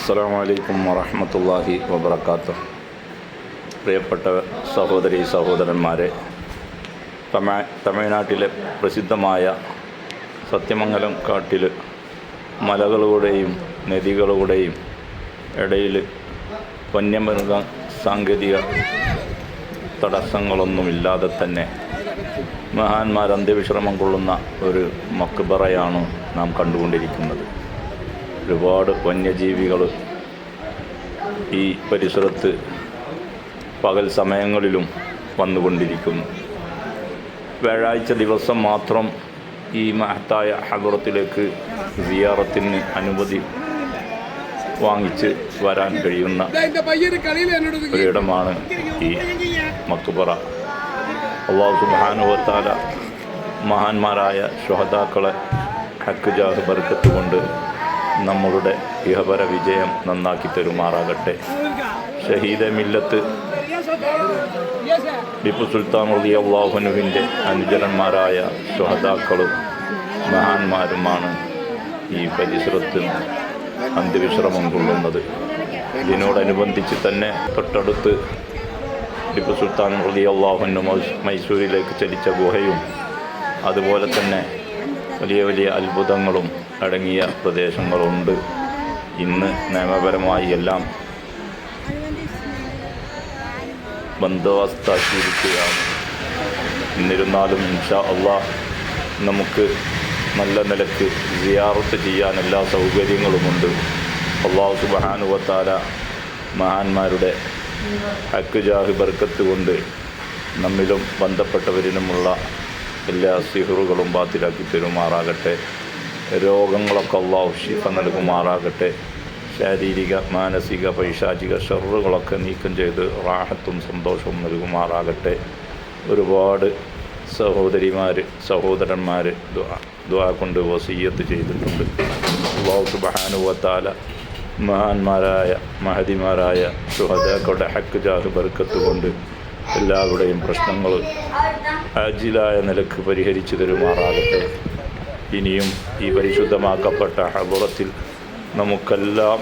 അസ്സാം വലൈക്കും വറഹമത്തല്ലാഹി വബർക്കാത്തു പ്രിയപ്പെട്ട സഹോദരി സഹോദരന്മാരെ തമിഴ് തമിഴ്നാട്ടിലെ പ്രസിദ്ധമായ സത്യമംഗലം കാട്ടിൽ മലകളുടെയും നദികളുടെയും ഇടയിൽ വന്യമൃഗ സാങ്കേതിക തടസ്സങ്ങളൊന്നുമില്ലാതെ തന്നെ മഹാന്മാർ അന്ത്യവിശ്രമം കൊള്ളുന്ന ഒരു മക്ബറയാണ് നാം കണ്ടുകൊണ്ടിരിക്കുന്നത്. ഒരുപാട് വന്യജീവികൾ ഈ പരിസരത്ത് പകൽ സമയങ്ങളിലും വന്നുകൊണ്ടിരിക്കുന്നു. വ്യാഴാഴ്ച ദിവസം മാത്രം ഈ മഹത്തായ ഹബറത്തിലേക്ക് സിയാറത്തിന് അനുമതി വാങ്ങിച്ച് വരാൻ കഴിയുന്ന ഒരിടമാണ് ഈ മക്കുപറ അള്ളാഹു സുബാനുവത്താല മഹാന്മാരായ ഷുഹദാക്കളെ ഹക്കുജാഹ് ബർക്കത്ത് കൊണ്ട് നമ്മളുടെ ഇഹപര വിജയം നന്നാക്കി തരുമാറാകട്ടെ. ഷഹീദ മില്ലത്ത് ടിപ്പു സുൽത്താൻ റലി അള്ളാഹുനുവിന്റെ അനുചരന്മാരായ സുഹദാക്കളും മഹാന്മാരുമാണ് ഈ പരിസരത്ത് അന്ത്യവിശ്രമം കൊള്ളുന്നത്. ഇതിനോടനുബന്ധിച്ച് തന്നെ തൊട്ടടുത്ത് ടിപ്പു സുൽത്താൻ റലി അള്ളാഹുനു മൈസൂരിലേക്ക് ചലിച്ച ഗുഹയും അതുപോലെ തന്നെ വലിയ വലിയ അത്ഭുതങ്ങളും അടങ്ങിയ പ്രദേശങ്ങളുണ്ട്. ഇന്ന് നിയമപരമായി എല്ലാം ബന്ദോബസ്താക്കിയിരിക്കുകയാണ്. എന്നിരുന്നാലും ഇൻഷാ അള്ളാഹ് നമുക്ക് നല്ല നിലയ്ക്ക് സിയാറത്ത് ചെയ്യാൻ എല്ലാ സൗകര്യങ്ങളുമുണ്ട്. അള്ളാഹു സുബാനുവത്താല മഹാന്മാരുടെ ഹക്ക് ബർക്കത്ത് കൊണ്ട് നമ്മിലും ബന്ധപ്പെട്ടവരിലുമുള്ള എല്ലാ സിഹറുകളും ബാത്തിലാക്കി തരുമാറാകട്ടെ രോഗങ്ങളൊക്കെ അള്ളാഹു ഷിഫ നൽകുമാറാകട്ടെ. ശാരീരിക മാനസിക പൈശാചിക ഷെറുകളൊക്കെ നീക്കം ചെയ്ത് റാഹത്തും സന്തോഷവും നൽകുമാറാകട്ടെ. ഒരുപാട് സഹോദരിമാർ സഹോദരന്മാർ ദ്വാ കൊണ്ട് വസീയത്ത് ചെയ്തിട്ടുണ്ട്. അള്ളാഹു സുബാനുവത്താല മഹാന്മാരായ മഹതിമാരായ സുഹദാക്കളുടെ ഹക്ക് ജാഹ് ബർക്കത്ത് കൊണ്ട് എല്ലാവരുടെയും പ്രശ്നങ്ങൾ അജിലായ നിലയ്ക്ക് പരിഹരിച്ചു തരുമാറാകട്ടെ. ഇനിയും ഈ പരിശുദ്ധമാക്കപ്പെട്ട ഹബറത്തിൽ നമുക്കെല്ലാം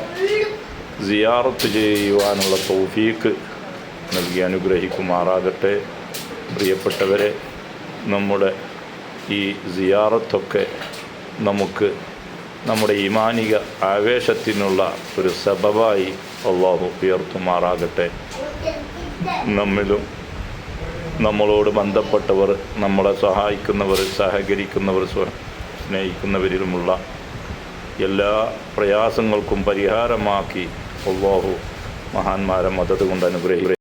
സിയാറത്ത് ചെയ്യുവാനുള്ള തൗഫീക്ക് നൽകി അനുഗ്രഹിക്കുമാറാകട്ടെ. പ്രിയപ്പെട്ടവരെ നമ്മുടെ ഈ സിയാറത്തൊക്കെ നമുക്ക് നമ്മുടെ ഇമാനിക ആവേശത്തിനുള്ള ഒരു സബബായി അള്ളാഹു ഉയർത്തുമാറാകട്ടെ. നമ്മിലും നമ്മളോട് ബന്ധപ്പെട്ടവർ നമ്മളെ സഹായിക്കുന്നവർ സഹകരിക്കുന്നവർ സ്നേഹിക്കുന്നവരിലുമുള്ള എല്ലാ പ്രയാസങ്ങൾക്കും പരിഹാരമാക്കി അള്ളാഹു മഹാന്മാരെ മദത് കൊണ്ട് അനുഗ്രഹിക്കും.